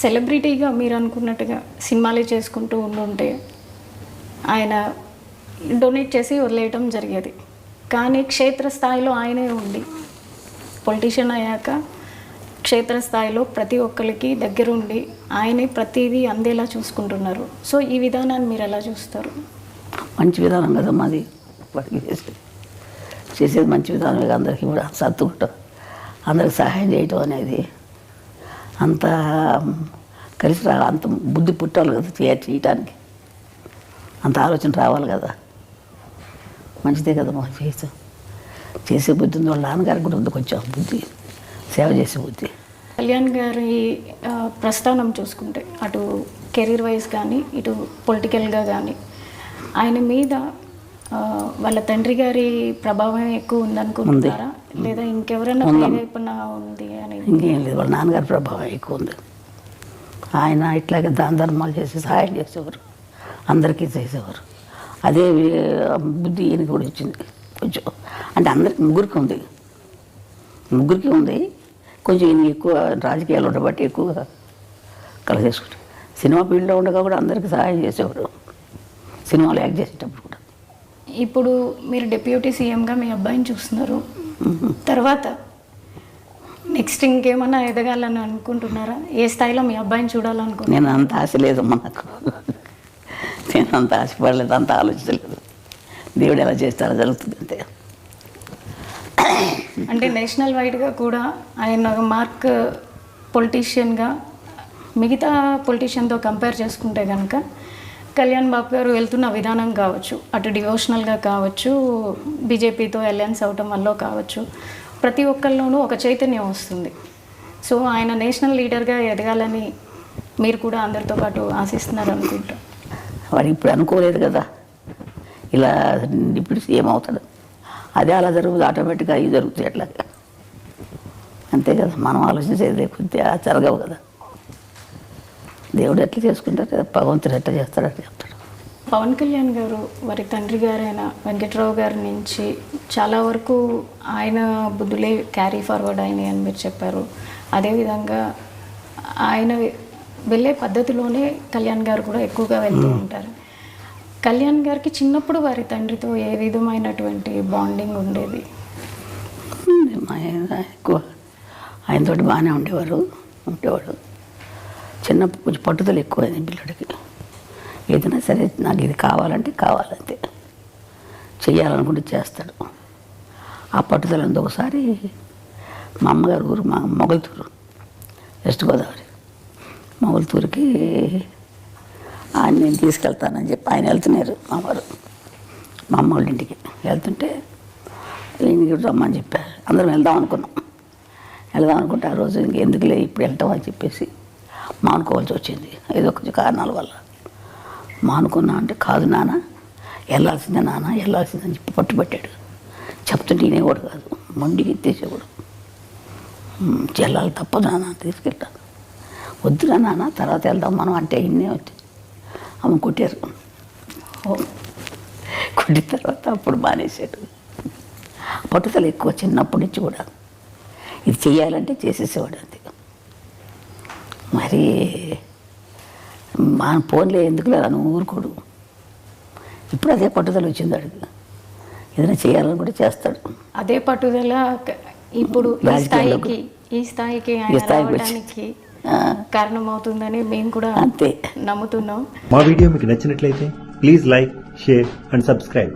సెలబ్రిటీగా మీరు అనుకున్నట్టుగా సినిమాలే చేసుకుంటూ ఉండుంటే ఆయన డొనేట్ చేసి వదిలేయటం జరిగేది. కానీ క్షేత్రస్థాయిలో ఆయనే ఉండి పొలిటీషియన్ అయ్యాక క్షేత్రస్థాయిలో ప్రతి ఒక్కరికి దగ్గరుండి ఆయనే ప్రతిదీ అందేలా చూసుకుంటున్నారు. సో ఈ విధానాన్ని మీరు ఎలా చూస్తారు? మంచి విధానం కదా మాది. వాడికి చేసేది చేసేది మంచి విధానమే అందరికీ కూడా. సర్దుకుంటాం. అందరికి సహాయం చేయటం అనేది అంత కలిసి రా అంత బుద్ధి పుట్టాలి కదా చేయ- చేయటానికి. అంత ఆలోచన రావాలి కదా. మంచిదే కదా మా చేసాం. చేసే బుద్ధి ఉంది వాళ్ళ నాన్నగారికి కూడా ఉంది కొంచెం బుద్ధి సేవ చేసే బుద్ధి. కళ్యాణ్ గారి ప్రస్థానం చూసుకుంటే అటు కెరీర్ వైజ్ కానీ ఇటు పొలిటికల్గా కానీ ఆయన మీద వాళ్ళ తండ్రి గారి ప్రభావం ఎక్కువ ఉందనుకుంటున్నారా? లేదా ఇంకెవరైనా ఉంది. అనేది ఇంకేం లేదు వాళ్ళ నాన్నగారి ప్రభావం ఎక్కువ ఉంది. ఆయన ఇట్లాగే దాన ధర్మాలు చేసి సహాయం చేసేవారు. అందరికీ చేసేవారు. అదే బుద్ధి ఈయనకి కూడా వచ్చింది. కొంచెం అంటే అందరికి ముగ్గురికి ఉంది. ముగ్గురికి ఉంది. కొంచెం ఈయన ఎక్కువ రాజకీయాలు ఉండబట్టి ఎక్కువగా కలిసేసుకుంటారు సినిమా ఫీల్డ్లో ఉండగా కూడా అందరికీ సహాయం చేసేవారు. సినిమాలు యాక్ట్ చేసేటప్పుడు కూడా. ఇప్పుడు మీరు డిప్యూటీ సీఎంగా మీ అబ్బాయిని చూస్తున్నారు. తర్వాత నెక్స్ట్ ఇంకేమన్నా ఎదగాలని అనుకుంటున్నారా? ఏ స్థాయిలో మీ అబ్బాయిని చూడాలనుకుంటున్నారు? నేను అంత ఆశ లేదమ్మా నాకు నేను అంత ఆశపడలేదు అంత ఆలోచించలేదు. దేవుడు ఎలా చేస్తారో జరుగుతుంది అంతే. అంటే నేషనల్ వైడ్గా కూడా ఆయన మార్క్ పొలిటీషియన్గా మిగతా పొలిటీషియన్తో కంపేర్ చేసుకుంటే కనుక కళ్యాణ్ బాబు గారు వెళ్తున్న విధానం కావచ్చు అటు డివోషనల్గా కావచ్చు బీజేపీతో అలయన్స్ అవటం వల్ల కావచ్చు ప్రతి ఒక్కళ్ళలోనూ ఒక చైతన్యం వస్తుంది. సో ఆయన నేషనల్ లీడర్గా ఎదగాలని మీరు కూడా అందరితో పాటు ఆశిస్తున్నారు అనుకుంటా. వాడు ఇప్పుడు అనుకోలేదు కదా. ఇలా ఇప్పుడు సీఎం అవుతాడు. అదే అలా జరుగుతుంది ఆటోమేటిక్గా అవి జరుగుతాయి అట్లాగా. అంతే కదా మనం ఆలోచించేది కొద్దిగా జరగవు కదా. దేవుడు ఎట్లా చేసుకుంటారు భగవంతుడు ఎట్లా చేస్తాడు అట్లా చెప్తాడు. పవన్ కళ్యాణ్ గారు వారి తండ్రి గారైన వెంకట్రావు గారి నుంచి చాలా వరకు ఆయన బుద్ధులే క్యారీ ఫార్వర్డ్ అయినాయి అని మీరు చెప్పారు. అదేవిధంగా ఆయన వెళ్ళే పద్ధతిలోనే కళ్యాణ్ గారు కూడా ఎక్కువగా వెళ్తూ ఉంటారు. కళ్యాణ్ గారికి చిన్నప్పుడు వారి తండ్రితో ఏ విధమైనటువంటి బాండింగ్ ఉండేది? ఎక్కువ ఆయనతోటి బాగానే ఉండేవారు ఉండేవాడు. చిన్నప్పుడు కొంచెం పట్టుదల ఎక్కువైంది పిల్లడికి. ఏదైనా సరే నాకు ఇది కావాలంటే కావాలంతే. చేయాలనుకుంటే చేస్తాడు. ఆ పట్టుదల ఒకసారి మా అమ్మగారు ఊరు మా మొగల్తూరు వెస్ట్ గోదావరి. మొగల్తూరుకి ఆయన నేను తీసుకెళ్తానని చెప్పి ఆయన వెళ్తున్నారు మా వారు మా అమ్మ వాళ్ళ ఇంటికి. వెళ్తుంటే ఇంటికి రమ్మని చెప్పారు. అందరం వెళ్దాం అనుకున్నాం. వెళ్దాం అనుకుంటే ఆ రోజు ఇంకెందుకులే ఇప్పుడు వెళ్తాం అని చెప్పేసి మానుకోవాల్సి వచ్చింది. ఏదో కొంచెం కారణాల వల్ల. మానుకున్నా అంటే కాదు నాన్న వెళ్ళాల్సిందే నాన్న వెళ్ళాల్సిందని చెప్పి పట్టుబట్టాడు చెప్తుంటే వినేవాడు కాదు మొండికి ఎత్తేసేవాడు. వెళ్ళాలి తప్పదు నాన్న తీసుకెళ్తాను వద్దురా నాన్న తర్వాత వెళ్దాం మనం అంటే ఇన్నే వచ్చి. అమ్మ కొట్టారు. కొట్టిన తర్వాత అప్పుడు మానేశాడు. పట్టుదల ఎక్కువ చిన్నప్పటి నుంచి కూడా. ఇది చేయాలంటే చేసేసేవాడు అంతే. మరి మా ఫోన్లే ఎందుకు లేదా నువ్వు ఊరుకోడు ఇప్పుడు అదే పట్టుదల వచ్చింది అడిగి ఏదైనా చేయాలని కూడా చేస్తాడు. అదే పట్టుదల ఇప్పుడు ఈ స్థాయికి ఈ స్థాయికి ఈ స్థాయికి కారణమవుతుందని మేము కూడా అంతే. నమ్ముతున్నాం. మా వీడియో మీకు నచ్చినట్లయితే please like share and subscribe.